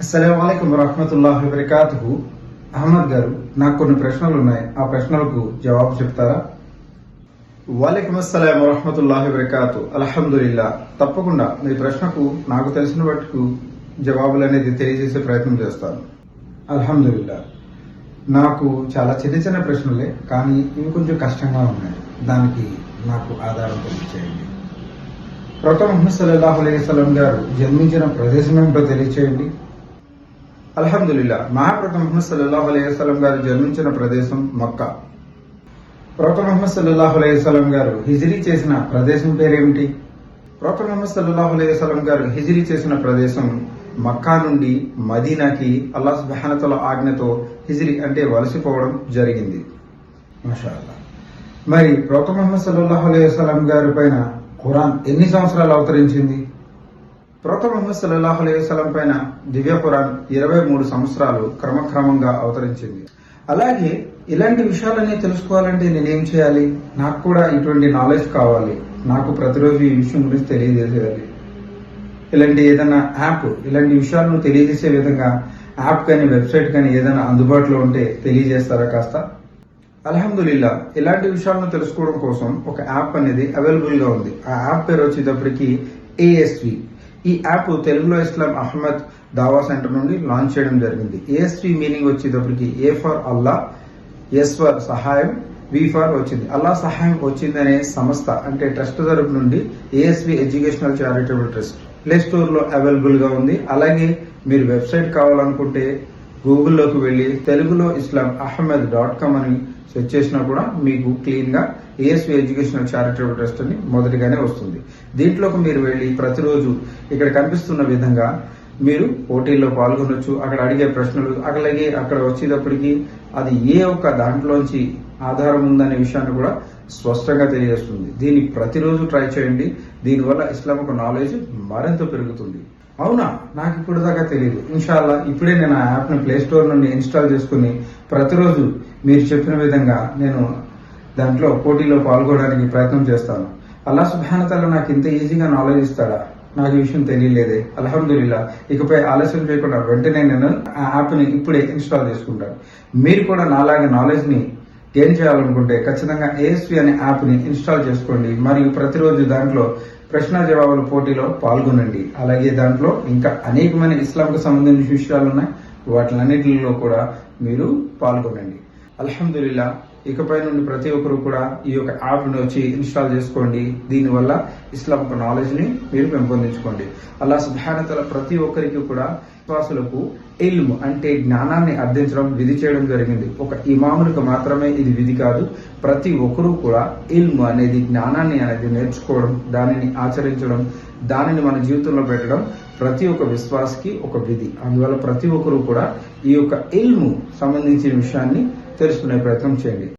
అస్సలం వరహమతుల్లాహి వబర్కాతుహు. అహ్మద్ గారు నాకు కొన్ని ప్రశ్నలు ఉన్నాయి ఆ ప్రశ్నలకు జవాబు చెప్తారా? వాలేకుమ్ అస్సలాం వరహమతుల్లాహి వబర్కాతు. అల్హమ్దుల్లా తప్పకుండా మీ ప్రశ్నకు నాకు తెలిసిన మట్టుకు జవాబులు అనేది తెలియజేసే ప్రయత్నం చేస్తాను. అల్హమ్దుల్లా నాకు చాలా చిన్న చిన్న ప్రశ్నలే కానీ ఇవి కొంచెం కష్టంగా ఉన్నాయి. దానికి నాకు ఆధారం తెలియచేయండి. ప్రొఫెట్ ముహమ్మద్ సల్లాహు అలైహి గారు జన్మించిన ప్రదేశం ఏమిటో తెలియచేయండి. అల్హమ్దుల్లా మహాప్రభు మహమ్మద్ సల్లాహు అలైవలం గారు జన్మించిన ప్రదేశం మక్కా. ప్రొఫెట్ మహమ్మద్ సల్లాహు అలైవలం గారు హిజిరీ చేసిన ప్రదేశం పేరేమిటి? ప్రొఫెట్ మహమ్మద్ సల్లాహు అలైవలం గారు హిజిరీ చేసిన ప్రదేశం మక్కా నుండి మదీనాకి అల్లా సుబానతల ఆజ్ఞతో హిజిరీ అంటే వలసిపోవడం జరిగింది. మషాల్లా మరి ప్రొఫెట్ మహమ్మద్ సల్లాహు అలైవలం గారి పైన ఖురాన్ ఎన్ని సంవత్సరాలు అవతరించింది? ప్రొఫెట్ ముహమ్మద్ సల్లాహు అలైహి పైన దివ్య పురాణ్ ఇరవై మూడు సంవత్సరాలు క్రమక్రమంగా అవతరించింది. అలాగే ఇలాంటి విషయాలన్నీ తెలుసుకోవాలంటే నేనేం చేయాలి? నాకు కూడా ఇటువంటి నాలెడ్జ్ కావాలి. నాకు ప్రతిరోజు ఈ విషయం గురించి తెలియజేసేయాలి. ఇలాంటి ఏదైనా యాప్ ఇలాంటి విషయాలను తెలియజేసే విధంగా యాప్ కానీ వెబ్సైట్ కానీ ఏదైనా అందుబాటులో ఉంటే తెలియజేస్తారా కాస్త? అల్హమ్దుల్లా ఇలాంటి విషయాలను తెలుసుకోవడం కోసం ఒక యాప్ అనేది అవైలబుల్గా ఉంది. ఆ యాప్ పేరు వచ్చేటప్పటికి ఏఎస్వి ఈ యాప్ తెలుగులో ఇస్లాం అహ్మద్ దావా సెంటర్ నుండి లాంచ్ చేయడం జరిగింది. ఏఎస్వి మీనింగ్ వచ్చేటప్పటికి A for Allah S for సహాయం వి ఫర్ వచ్చింది. అల్లా సహాయం వచ్చిందనే సంస్థ అంటే ట్రస్ట్ తరపు నుండి ASV educational charitable trust play స్టోర్లో అవైలబుల్గా ఉంది. అలాగే మీరు వెబ్సైట్ కావాలనుకుంటే గూగుల్లోకి వెళ్ళి తెలుగులో ఇస్లాం అహ్మద్ డాట్ కామ్ అని సెర్చ్ చేసినా కూడా మీకు క్లీన్గా ఏఎస్వి ఎడ్యుకేషనల్ చారిటబుల్ ట్రస్ట్ అని మొదటిగానే వస్తుంది. దీంట్లోకి మీరు వెళ్ళి ప్రతిరోజు ఇక్కడ కనిపిస్తున్న విధంగా మీరు పోటీల్లో పాల్గొనొచ్చు అక్కడ అడిగే ప్రశ్నలు అలాగే అక్కడ వచ్చేటప్పటికి అది ఏ ఒక్క దాంట్లోంచి ఆధారం ఉందనే విషయాన్ని కూడా స్పష్టంగా తెలియజేస్తుంది. దీన్ని ప్రతిరోజు ట్రై చేయండి. దీనివల్ల ఇస్లామిక్ నాలెడ్జ్ మరింత పెరుగుతుంది. అవునా? నాకు ఇప్పుడు దాకా తెలియదు ఇన్షాల్లా ఇప్పుడే నేను ఆ యాప్ని ప్లేస్టోర్ ప్లే స్టోర్ నుండి ఇన్స్టాల్ చేసుకుని ప్రతిరోజు మీరు చెప్పిన విధంగా నేను దాంట్లో పోటీలో పాల్గొనడానికి ప్రయత్నం చేస్తాను. అల్లా సుభానతల నాకు ఇంత ఈజీగా నాలెడ్జ్ ఇస్తాడా? నాకు ఈ విషయం తెలియలేదే. అల్హమ్దుల్లా ఇకపై ఆలస్యం చేయకుండా వెంటనే నేను ఆ యాప్ని ఇప్పుడే ఇన్స్టాల్ చేసుకుంటాను. మీరు కూడా నాలాగే నాలెడ్జ్ని గెయిన్ చేయాలనుకుంటే ఖచ్చితంగా ఏఎస్పి అనే యాప్ని ఇన్స్టాల్ చేసుకోండి. మరియు ప్రతిరోజు దాంట్లో ప్రశ్న జవాబుల పోటీలో పాల్గొనండి. అలాగే దాంట్లో ఇంకా అనేకమైన ఇస్లాంకు సంబంధించిన విషయాలు ఉన్నాయి. వాటిలన్నిటిలో కూడా మీరు పాల్గొనండి. అల్హమ్దుల్లా ఇకపై నుండి ప్రతి ఒక్కరు కూడా ఈ యొక్క యాప్ను వచ్చి ఇన్స్టాల్ చేసుకోండి. దీనివల్ల ఇస్లాం యొక్క నాలెడ్జ్ని మీరు పెంపొందించుకోండి. అలా సుభానతల ప్రతి ఒక్కరికి కూడా విశ్వాసులకు ఇల్మ్ అంటే జ్ఞానాన్ని అర్థించడం విధి చేయడం జరిగింది. ఒక ఇమాములకు మాత్రమే ఇది విధి కాదు. ప్రతి ఒక్కరూ కూడా ఇల్మ్ అనేది జ్ఞానాన్ని అనేది నేర్చుకోవడం దానిని ఆచరించడం దానిని మన జీవితంలో పెట్టడం ప్రతి ఒక్క విశ్వాసకి ఒక విధి. అందువల్ల ప్రతి ఒక్కరూ కూడా ఈ యొక్క ఇల్ము సంబంధించిన విషయాన్ని తెలుసుకునే ప్రయత్నం చేయండి.